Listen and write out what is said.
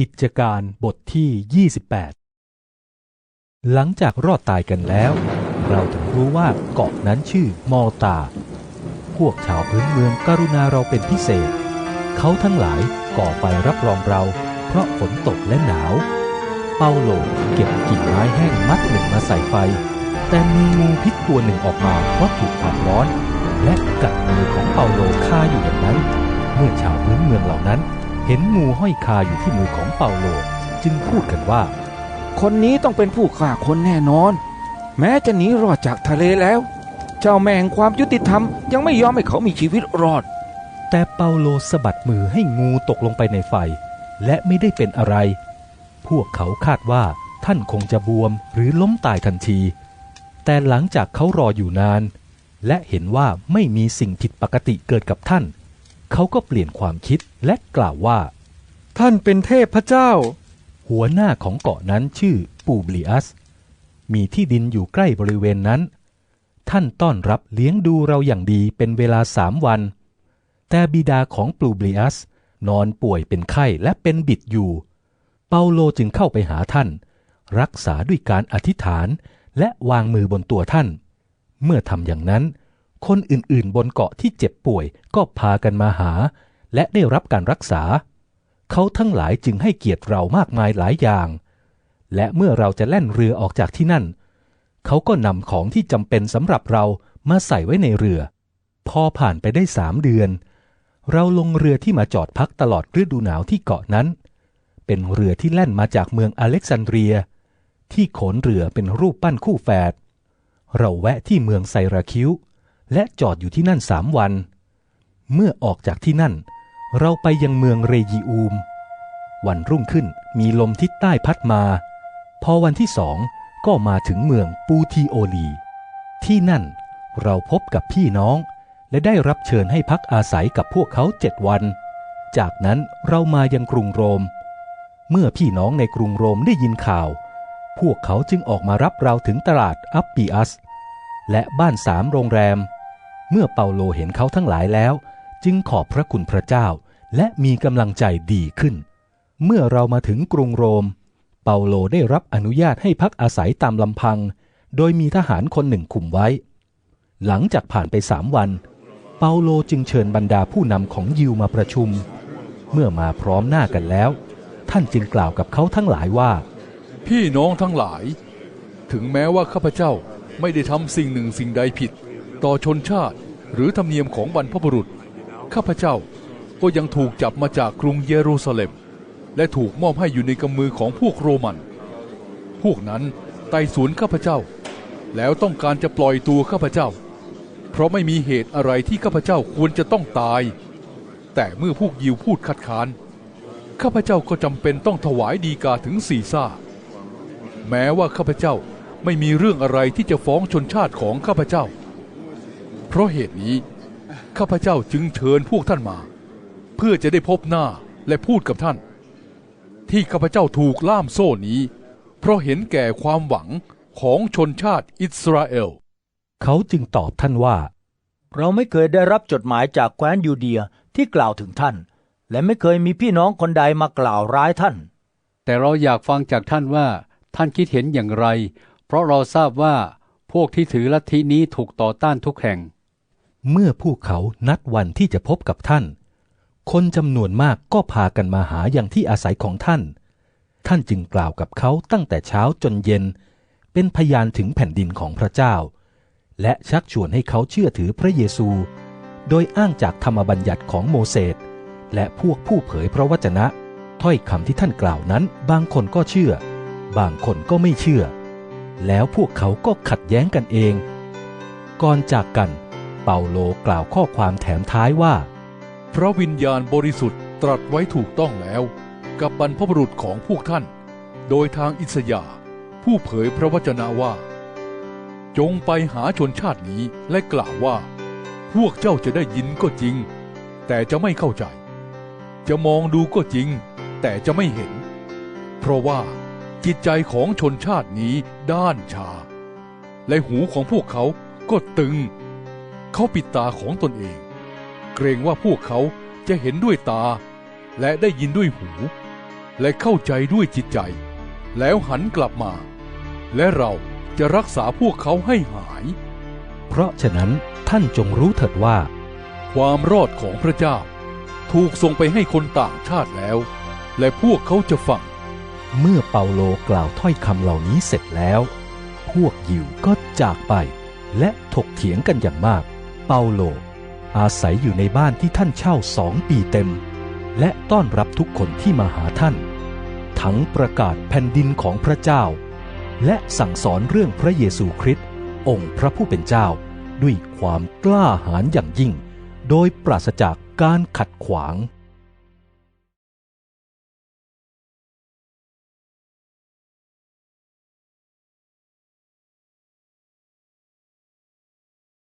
กิจการบทที่ 28 หลังจากรอดตายกันแล้ว เราถึงรู้ว่าเกาะนั้นชื่อมอตา พวกชาวพื้นเมืองกรุณาเราเป็นพิเศษ เขาทั้งหลายก่อไฟรับรองเรา เพราะฝนตกและหนาว เปาโลเก็บกิ่งไม้แห้งมัดหนึ่งมาใส่ไฟ แต่มีงูพิษตัวหนึ่งออกมาเพราะถูกความร้อน และกัดมือของเปาโลคาอยู่อย่างนั้น เมื่อชาวพื้นเมืองเหล่านั้น เห็นงูห้อยคาอยู่ที่มือของเปาโล จึงพูดกันว่า คนนี้ต้องเป็นผู้ฆ่าคนแน่นอน แม้จะหนีรอดจากทะเลแล้ว เจ้าแม่แห่งความยุติธรรมยังไม่ยอมให้เขามีชีวิตรอด แต่เปาโลสะบัดมือให้งูตกลงไปในไฟ และไม่ได้เป็นอะไร พวกเขาคาดว่าท่านคงจะบวมหรือล้มตายทันที แต่หลังจากเขารออยู่นาน และเห็นว่าไม่มีสิ่งผิดปกติเกิดกับท่าน เขาก็เปลี่ยนความคิดและกล่าวว่า ท่านเป็นเทพเจ้า หัวหน้าของเกาะนั้นชื่อปูบลิอัส มีที่ดินอยู่ใกล้บริเวณนั้น ท่านต้อนรับเลี้ยงดูเราอย่างดีเป็นเวลาสามวัน แต่บิดาของปูบลิอัสนอนป่วยเป็นไข้และเป็นบิดอยู่ เปาโลจึงเข้าไปหาท่าน รักษาด้วยการอธิษฐานและวางมือบนตัวท่าน เมื่อทำอย่างนั้น คนอื่นๆ บนเกาะที่เจ็บป่วยก็พากันมาหา และได้รับการรักษา เขาทั้งหลายจึงให้เกียรติเรามากมายหลายอย่าง และเมื่อเราจะแล่นเรือออกจากที่นั่น เขาก็นำของที่จำเป็นสำหรับเรามาใส่ไว้ในเรือ พอผ่านไปได้สามเดือน เราลงเรือที่มาจอดพักตลอดฤดูหนาวที่เกาะนั้น เป็นเรือที่แล่นมาจากเมืองอเล็กซานเดรีย ที่โขนเรือเป็นรูปปั้นคู่แฝดเราแวะที่เมืองไซราคิว และจอดอยู่ที่นั่นสามวัน เมื่อออกจากที่นั่น เราไปยังเมืองเรยิอูม วันรุ่งขึ้นมีลมทิศใต้พัดมา พอวันที่สองก็มาถึงเมืองปูทีโอลี ที่นั่นเราพบกับพี่น้อง และได้รับเชิญให้พักอาศัยกับพวกเขาเจ็ดวัน จากนั้นเรามายังกรุงโรม เมื่อพี่น้องในกรุงโรมได้ยินข่าว พวกเขาจึงออกมารับเราถึงตลาดอัปปีอัส และบ้านสามโรงแรม เมื่อเปาโลเห็นเขาทั้งหลายแล้ว จึงขอบพระคุณพระเจ้า และมีกำลังใจดีขึ้น เมื่อเรามาถึงกรุงโรม เปาโลได้รับอนุญาตให้พักอาศัยตามลำพัง โดยมีทหารคนหนึ่งคุมไว้ หลังจากผ่านไปสามวัน เปาโลจึงเชิญบรรดาผู้นำของยิวมาประชุม เมื่อมาพร้อมหน้ากันแล้ว ท่านจึงกล่าวกับเขาทั้งหลายว่า พี่น้องทั้งหลาย ถึงแม้ว่าข้าพเจ้าไม่ได้ทำสิ่งหนึ่งสิ่งใดผิด ต่อชนชาติ หรือธรรมเนียมของบรรพบุรุษ ข้าพเจ้าก็ยังถูกจับมาจากกรุงเยรูซาเล็ม และถูกมอบให้อยู่ในกำมือของพวกโรมัน พวกนั้นไต่สวนข้าพเจ้า แล้วต้องการจะปล่อยตัวข้าพเจ้า เพราะไม่มีเหตุอะไรที่ข้าพเจ้าควรจะต้องตาย แต่เมื่อพวกยิวพูดคัดค้าน ข้าพเจ้าก็จำเป็นต้องถวายดีกาถึงสี่ซ่า แม้ว่าข้าพเจ้าไม่มีเรื่องอะไรที่จะฟ้องชนชาติของข้าพเจ้า เพราะเหตุนี้ ข้าพเจ้าจึงเชิญพวกท่านมา เพื่อจะได้พบหน้าและพูดกับท่าน ที่ข้าพเจ้าถูกล่ามโซ่นี้ เพราะเห็นแก่ความหวังของชนชาติอิสราเอล เขาจึงตอบท่านว่า เราไม่เคยได้รับจดหมายจากแคว้นยูเดียที่กล่าวถึงท่าน และไม่เคยมีพี่น้องคนใดมากล่าวร้ายท่าน แต่เราอยากฟังจากท่านว่าท่านคิดเห็นอย่างไร เพราะเราทราบว่าพวกที่ถือลัทธินี้ถูกต่อต้านทุกแห่ง เมื่อพวกเขานัดวันที่จะพบกับท่าน คนจำนวนมากก็พากันมาหาอย่างที่อาศัยของท่าน ท่านจึงกล่าวกับเขาตั้งแต่เช้าจนเย็น เป็นพยานถึงแผ่นดินของพระเจ้า และชักชวนให้เขาเชื่อถือพระเยซู โดยอ้างจากธรรมบัญญัติของโมเสสและพวกผู้เผยพระวจนะ ถ้อยคำที่ท่านกล่าวนั้น บางคนก็เชื่อ บางคนก็ไม่เชื่อ แล้วพวกเขาก็ขัดแย้งกันเอง ก่อนจากกัน เปาโลกล่าวข้อความแถมท้ายว่า พระวิญญาณบริสุทธิ์ตรัสไว้ถูกต้องแล้ว กับบรรพบุรุษของพวกท่าน โดยทางอิสยาผู้เผยพระวจนะว่า จงไปหาชนชาตินี้และกล่าวว่า พวกเจ้าจะได้ยินก็จริง แต่จะไม่เข้าใจ จะมองดูก็จริง แต่จะไม่เห็น เพราะว่าจิตใจของชนชาตินี้ด้านชา และหูของพวกเขาก็ตึง เขาปิดตาของตนเอง เกรงว่าพวกเขาจะเห็นด้วยตา และได้ยินด้วยหู และเข้าใจด้วยจิตใจ แล้วหันกลับมา และเราจะรักษาพวกเขาให้หาย เพราะฉะนั้นท่านจงรู้เถิดว่า ความรอดของพระเจ้า ถูกส่งไปให้คนต่างชาติแล้ว และพวกเขาจะฟัง เมื่อเปาโลกล่าวถ้อยคำเหล่านี้เสร็จแล้ว พวกยิวก็จากไปและถกเถียงกันอย่างมาก เปาโล อาศัยอยู่ในบ้านที่ท่านเช่าสองปีเต็ม และต้อนรับทุกคนที่มาหาท่าน ทั้งประกาศแผ่นดินของพระเจ้า และสั่งสอนเรื่องพระเยซูคริสต์องค์พระผู้เป็นเจ้า ด้วยความกล้าหาญอย่างยิ่ง โดยปราศจากการขัดขวาง